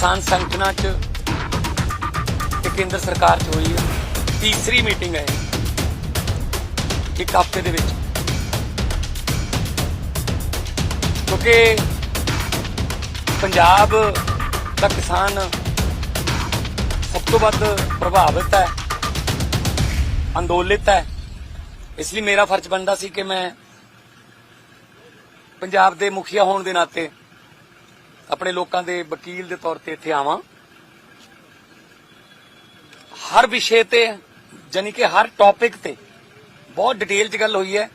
ਕਿਸਾਨ ਸੰਗਠਨਾਂ 'ਚ ਤੇ ਕੇਂਦਰ ਸਰਕਾਰ 'ਚ ਹੋਈ ਹੈ ਤੀਸਰੀ ਮੀਟਿੰਗ ਹੈ ਇੱਕ ਹਫ਼ਤੇ ਦੇ ਵਿੱਚ। ਕਿਉਂਕਿ ਪੰਜਾਬ ਦਾ ਕਿਸਾਨ ਸਭ ਤੋਂ ਵੱਧ ਪ੍ਰਭਾਵਿਤ ਹੈ, ਅੰਦੋਲਿਤ ਹੈ। ਇਸ ਲਈ ਮੇਰਾ ਫਰਜ਼ ਬਣਦਾ ਸੀ ਕਿ ਮੈਂ ਪੰਜਾਬ ਦੇ ਮੁਖੀਆ ਹੋਣ ਦੇ ਨਾਤੇ ਆਪਣੇ ਲੋਕਾਂ ਦੇ ਵਕੀਲ ਦੇ ਤੌਰ ਤੇ ਇੱਥੇ ਆਵਾਂ। ਹਰ ਵਿਸ਼ੇ ਤੇ ਜਾਨੀ ਕਿ ਹਰ ਟੌਪਿਕ ਤੇ ਬਹੁਤ ਡਿਟੇਲ 'ਚ ਗੱਲ ਹੋਈ ਹੈ।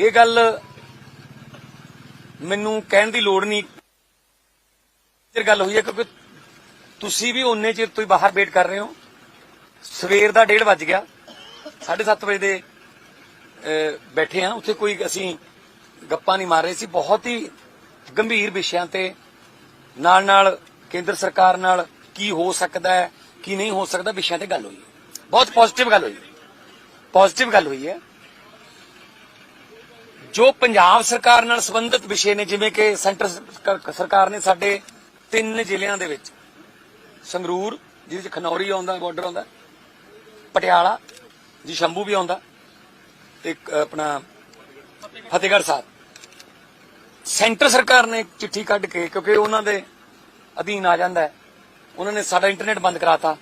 ਇਹ ਗੱਲ ਮੈਨੂੰ ਕਹਿਣ ਦੀ ਲੋੜ ਨਹੀਂ ਇਹ ਗੱਲ ਹੋਈ ਹੈ, ਕਿਉਂਕਿ ਤੁਸੀਂ ਵੀ ਉਨੇ ਚਿਰ ਤੋਂ ਹੀ ਬਾਹਰ ਵੇਟ ਕਰ ਰਹੇ ਹੋ। ਸਵੇਰ ਦਾ 1:30 ਵੱਜ ਗਿਆ। 7:30 ਵਜੇ ਦੇ ਬੈਠੇ ਆ ਉੱਥੇ ਕੋਈ ਅਸੀਂ ਗੱਪਾਂ ਨਹੀਂ ਮਾਰ ਰਹੇ ਸੀ। ਬਹੁਤ ਹੀ ਗੰਭੀਰ ਵਿਸ਼ਿਆਂ ਤੇ ਨਾਲ ਨਾਲ ਕੇਂਦਰ ਸਰਕਾਰ ਨਾਲ ਕੀ ਹੋ ਸਕਦਾ ਹੈ, ਕੀ ਨਹੀਂ ਹੋ ਸਕਦਾ, ਵਿਸ਼ਿਆਂ ਤੇ ਗੱਲ ਹੋਈ ਬਹੁਤ ਪੋਜ਼ਿਟਿਵ ਗੱਲ ਹੋਈ ਪੋਜ਼ਿਟਿਵ ਗੱਲ ਹੋਈ ਹੈ। ਜੋ ਪੰਜਾਬ ਸਰਕਾਰ ਨਾਲ ਸੰਬੰਧਿਤ ਵਿਸ਼ੇ ਨੇ, ਜਿਵੇਂ ਕਿ ਸੈਂਟਰ ਸਰਕਾਰ- ਨੇ ਸਾਡੇ ਤਿੰਨ ਜ਼ਿਲ੍ਹਿਆਂ ਦੇ ਵਿੱਚ, ਸੰਗਰੂਰ, ਜਿਹਦੇ ਚ ਖਨੌਰੀ ਆਉਂਦਾ ਬਾਰਡਰ ਆਉਂਦਾ, ਪਟਿਆਲਾ, ਜੀ ਸ਼ੰਭੂ ਵੀ ਆਉਂਦਾ, ਤੇ ਇੱਕ ਆਪਣਾ ਫਤਿਹਗੜ੍ਹ ਸਾਹਿਬ। ਸੈਂਟਰ ਸਰਕਾਰ ਨੇ ਚਿੱਠੀ ਕੱਢ ਕੇ, ਕਿਉਂਕਿ ਉਹਨਾਂ ਦੇ ਅਧੀਨ ਆ ਜਾਂਦਾ ਹੈ, ਉਹਨਾਂ ਨੇ ਸਾਡਾ ਇੰਟਰਨੈਟ ਬੰਦ ਕਰਾਤਾ।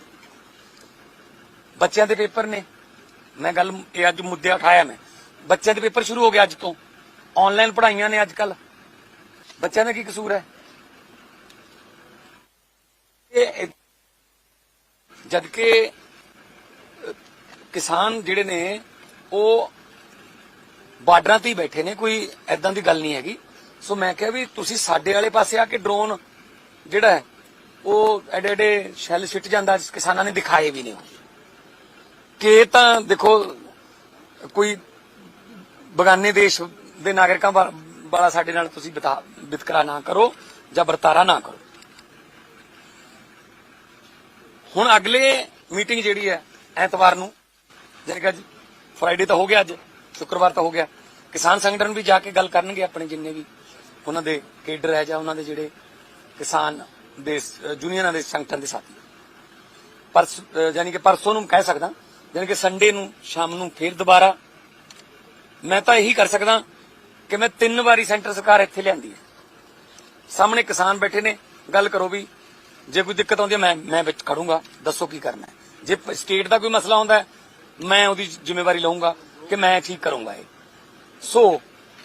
ਬੱਚਿਆਂ ਦੇ ਪੇਪਰ ਨੇ। ਮੈਂ ਗੱਲ, ਇਹ ਅੱਜ ਮੁੱਦੇ ਉਠਾਇਆ ਮੈਂ। ਬੱਚਿਆਂ ਦੇ ਪੇਪਰ ਸ਼ੁਰੂ ਹੋ ਗਿਆ ਅੱਜ ਤੋਂ। ਆਨਲਾਈਨ ਪੜ੍ਹਾਈਆਂ ਨੇ ਅੱਜ ਕੱਲ ਬੱਚਿਆਂ ਦਾ ਕੀ ਕਸੂਰ ਹੈ? ਇਹ ਜਦ ਕਿ ਕਿਸਾਨ ਜਿਹੜੇ ਨੇ, ਉਹ ਬਾਰਡਰਾਂ ਤੇ ਹੀ ਬੈਠੇ ਨੇ, ਕੋਈ ਐਦਾਂ ਦੀ ਗੱਲ ਨਹੀਂ ਹੈਗੀ। ਸੋ ਮੈਂ ਕਿਹਾ ਵੀ ਤੁਸੀਂ ਸਾਡੇ ਵਾਲੇ ਪਾਸੇ ਆ ਕੇ ਡਰੋਨ ਜਿਹੜਾ ਉਹ ਐਡੇ ਐਡੇ ਸ਼ੈਲ ਸਿੱਟ ਜਾਂਦਾ, ਕਿਸਾਨਾਂ ਨੇ ਦਿਖਾਏ ਵੀ ਨੇ ਕਿ ਤਾਂ ਦੇਖੋ, ਕੋਈ ਬਗਾਨੇ ਦੇਸ਼ ਦੇ ਨਾਗਰਿਕਾਂ ਵਾਲਾ ਸਾਡੇ ਨਾਲ ਤੁਸੀਂ ਵਿਤਕਰਾ ਨਾ ਕਰੋ ਜਾਂ ਵਰਤਾਰਾ ਨਾ ਕਰੋ। ਹੁਣ ਅਗਲੇ ਮੀਟਿੰਗ ਜਿਹੜੀ ਹੈ, ਐਤਵਾਰ ਨੂੰ, ਜਾਣੀ ਕਿ ਅੱਜ ਫਰਾਈਡੇ ਤਾਂ ਹੋ ਗਿਆ ਅੱਜ, ਸ਼ੁੱਕਰਵਾਰ ਤਾਂ ਹੋ ਗਿਆ, ਕਿਸਾਨ ਸੰਗਠਨ ਵੀ ਜਾ ਕੇ ਗੱਲ ਕਰਨਗੇ ਆਪਣੇ ਜਿੰਨੇ ਵੀ ਉਹਨਾਂ ਦੇ ਕੇਡਰ ਹੈ ਜਾਂ ਉਹਨਾਂ ਦੇ ਜਿਹੜੇ ਕਿਸਾਨ ਦੇ ਸ- ਯੂਨੀਅਨਾਂ ਦੇ ਸੰਗਠਨ ਦੇ ਸਾਥੀ। ਪਰਸ ਯਾਨੀ ਕਿ ਪਰਸੋਂ ਨੂੰ ਕਹਿ ਸਕਦਾ, ਯਾਨੀ ਕਿ ਸੰਡੇ ਨੂੰ, ਸ਼ਾਮ ਨੂੰ ਫੇਰ ਦੁਬਾਰਾ ਮੈਂ ਤਾਂ ਇਹੀ ਕਰ ਸਕਦਾ ਕਿ ਮੈਂ ਤਿੰਨ ਵਾਰੀ ਸੈਂਟਰ ਸਰਕਾਰ ਇੱਥੇ ਲਿਆਂਦੀ ਹੈ। ਸਾਹਮਣੇ ਕਿਸਾਨ ਬੈਠੇ ਨੇ, ਗੱਲ ਕਰੋ ਵੀ, ਜੇ ਕੋਈ ਦਿੱਕਤ ਆਉਂਦੀ ਹੈ ਮੈਂ ਮੈਂ ਵਿੱਚ ਖੜੂੰਗਾ, ਦੱਸੋ ਕੀ ਕਰਨਾ ਹੈ। ਜੇ ਸਟੇਟ ਦਾ ਕੋਈ ਮਸਲਾ ਹੁੰਦਾ ਹੈ, ਮੈਂ ਉਹਦੀ ਜ਼ਿੰਮੇਵਾਰੀ ਲਵਾਂਗਾ ਕਿ ਮੈਂ ਠੀਕ ਕਰੂੰਗਾ ਇਹ। ਸੋ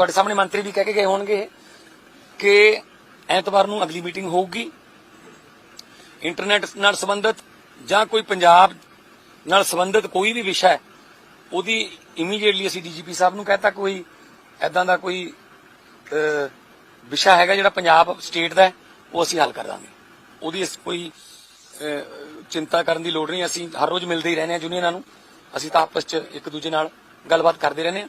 ਤੁਹਾਡੇ ਸਾਹਮਣੇ ਮੰਤਰੀ ਵੀ ਕਹਿ ਕੇ ਗਏ ਹੋਣਗੇ ਕਿ ਐਤਵਾਰ ਨੂੰ ਅਗਲੀ ਮੀਟਿੰਗ ਹੋਊਗੀ। ਇੰਟਰਨੈਟ ਨਾਲ ਸੰਬੰਧਿਤ ਜਾਂ ਕੋਈ ਪੰਜਾਬ ਨਾਲ ਸੰਬੰਧਿਤ ਕੋਈ ਵੀ ਵਿਸ਼ਾ ਹੈ, ਉਹਦੀ ਇਮੀਡੀਏਟਲੀ ਅਸੀਂ ਡੀਜੀਪੀ ਸਾਹਿਬ ਨੂੰ ਕਹਤਾ ਕੋਈ ਐਦਾਂ ਦਾ ਕੋਈ ਵਿਸ਼ਾ ਹੈਗਾ ਜਿਹੜਾ ਪੰਜਾਬ ਸਟੇਟ ਦਾ ਉਹ ਅਸੀਂ ਹੱਲ ਕਰ ਦਾਂਗੇ। ਉਹਦੀ ਇਸ ਕੋਈ ਚਿੰਤਾ ਕਰਨ ਦੀ ਲੋੜ ਨਹੀਂ, ਅਸੀਂ ਹਰ ਰੋਜ਼ ਮਿਲਦੇ ਹੀ ਰਹਿੰਦੇ ਹਾਂ ਯੂਨੀਅਨਾਂ ਨੂੰ। ਅਸੀਂ ਤਾਂ ਆਪਸ 'ਚ ਇੱਕ ਦੂਜੇ ਨਾਲ ਗੱਲਬਾਤ ਕਰਦੇ ਰਹਿੰਦੇ ਹਾਂ।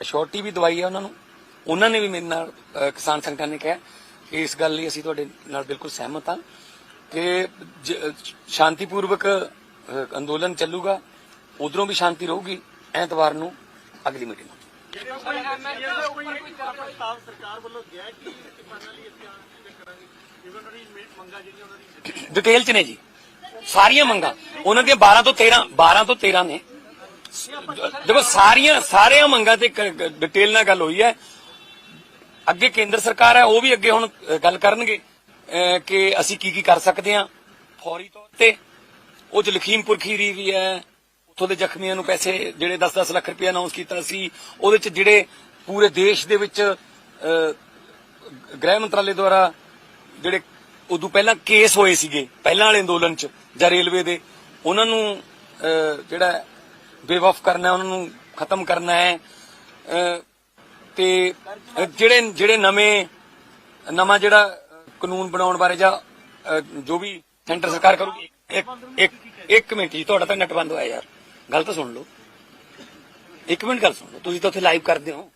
ਅਸ਼ੋਰਟੀ ਵੀ ਦਵਾਈ ਹੈ ਉਹਨਾਂ ਨੂੰ। ਉਹਨਾਂ ਨੇ ਵੀ ਮੇਰੇ ਨਾਲ ਅ, ਕਿਸਾਨ ਸੰਗਠਨ ਨੇ ਕਿਹਾ ਕਿ ਇਸ ਗੱਲ ਲਈ ਅਸੀਂ ਤੁਹਾਡੇ ਨਾਲ ਬਿਲਕੁਲ ਸਹਿਮਤ ਹਾਂ ਕਿ ਜ- ਸ਼ਾਂਤੀਪੂਰਵਕ ਅ, ਅੰਦੋਲਨ ਚੱਲੂਗਾ। ਉਧਰੋਂ ਵੀ ਸ਼ਾਂਤੀ ਰਹੂਗੀ ਐਤਵਾਰ ਨੂੰ ਅਗਲੀ ਮੀਟਿੰਗ। ਡਿਟੇਲ ਚ ਨੇ ਜੀ। ਸਾਰੀਆਂ ਮੰਗਾਂ। ਉਹਨਾਂ ਦੀਆਂ 12 ਤੋਂ 13 12 ਤੋਂ 13 ਨੇ। ਦੇਖੋ ਸਾਰੀਆਂ ਸਾਰੀਆਂ ਮੰਗਾਂ ਤੇ ਡਿਟੇਲ ਨਾਲ ਗੱਲ ਹੋਈ ਹੈ। ਅੱਗੇ ਕੇਂਦਰ ਸਰਕਾਰ ਹੈ ਉਹ ਵੀ ਅੱਗੇ ਹੁਣ ਗੱਲ ਕਰਨਗੇ ਕਿ ਅਸੀਂ ਕੀ ਕੀ ਕਰ ਸਕਦੇ ਹਾਂ। ਫੌਰੀ ਤੌਰ ਤੇ ਉਹ ਚ ਲਖੀਮਪੁਰ ਖੀਰੀ ਵੀ ਹੈ ਉੱਥੋਂ ਦੇ ਜ਼ਖਮੀਆਂ ਨੂੰ ਪੈਸੇ ਜਿਹੜੇ 10-10 ਲੱਖ ਰੁਪਏ ਅਨਾਉਂਸ ਕੀਤਾ ਸੀ ਉਹਦੇ ਚ ਜਿਹੜੇ ਪੂਰੇ ਦੇਸ਼ ਦੇ ਵਿੱਚ ਗ੍ਰਹਿ ਮੰਤਰਾਲੇ ਦੁਆਰਾ ਜਿਹੜੇ ਉਦੋਂ ਪਹਿਲਾਂ ਕੇਸ ਹੋਏ ਸੀਗੇ ਪਹਿਲਾਂ ਵਾਲੇ ਅੰਦੋਲਨ ਚ ਜਾਂ ਰੇਲਵੇ ਦੇ ਉਹਨਾਂ ਨੂੰ ਅਹ, ਜਿਹੜਾ ਬੇਵਫ ਕਰਨਾ ਹੈ, ਉਹਨਾਂ ਨੂੰ ਖਤਮ ਕਰਨਾ ਹੈ। ਤੇ ਜਿਹੜੇ ਜਿਹੜੇ ਨਵੇਂ ਨਵਾਂ ਜਿਹੜਾ ਕਾਨੂੰਨ ਬਣਾਉਣ ਬਾਰੇ ਜਾਂ ਜੋ ਵੀ ਸੈਂਟਰ ਸਰਕਾਰ ਕਰੂਗੀ ਇੱਕ ਇੱਕ ਇੱਕ ਮਿੰਟ ਜੀ ਤੁਹਾਡਾ ਤਾਂ ਨੈਟ ਬੰਦ ਹੋਇਆ ਯਾਰ। ਗੱਲ ਤਾਂ ਸੁਣ ਲਓ। ਇੱਕ ਮਿੰਟ ਗੱਲ ਸੁਣ ਲਓ ਤੁਸੀਂ ਤਾਂ ਉੱਥੇ ਲਾਈਵ ਕਰਦੇ ਹੋ।